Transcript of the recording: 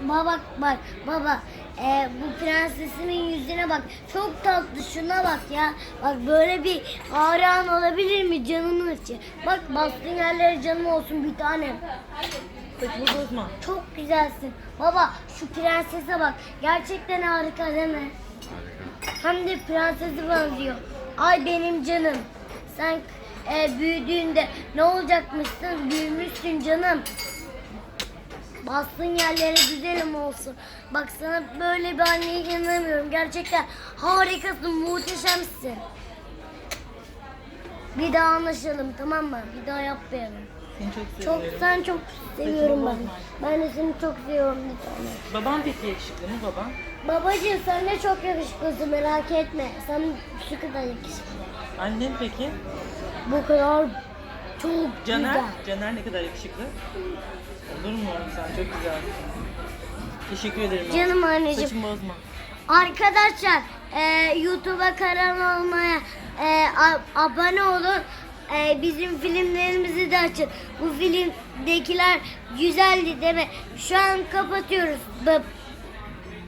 Baba bak bak baba e, bu prensesimin yüzüne bak. Çok tatlı şuna bak ya. Bak böyle bir hayran olabilir mi canımın içi? Bak bastığın yerlere canım olsun bir tanem. Saçımı bozma. çok güzelsin. Baba şu prensese bak. Gerçekten harika değil mi? Hem de prensesi benziyor. Ay benim canım. Sen e, büyüdüğünde ne olacakmışsın? Büyümüşsün canım Bastığın yerlere güzelim olsun. Bak sana böyle bir anneye inanamıyorum. Gerçekten harikasın, muhteşemsin. Bir daha anlaşalım tamam mı? Bir daha yapmayalım. Seni çok Çok seviyorum. sen çok seviyorum ben. bozma. Ben de seni çok seviyorum bir tane. Baban peki yakışıklı mı baban? Babacığım sen de çok yakışıklısın merak etme. Sen şu kadar yakışıklı. Annem peki? Bu kadar çok Caner? güzel. Caner ne kadar yakışıklı? Olur mu oğlum sen çok güzelsin. Teşekkür ederim. Canım anneciğim. Saçımı bozma. Arkadaşlar e, YouTube'a kanal olmaya e, a- abone olun. E, bizim filmlerimizi de açın. Bu filmdekiler güzeldi değil mi? Şu an kapatıyoruz. Bıp.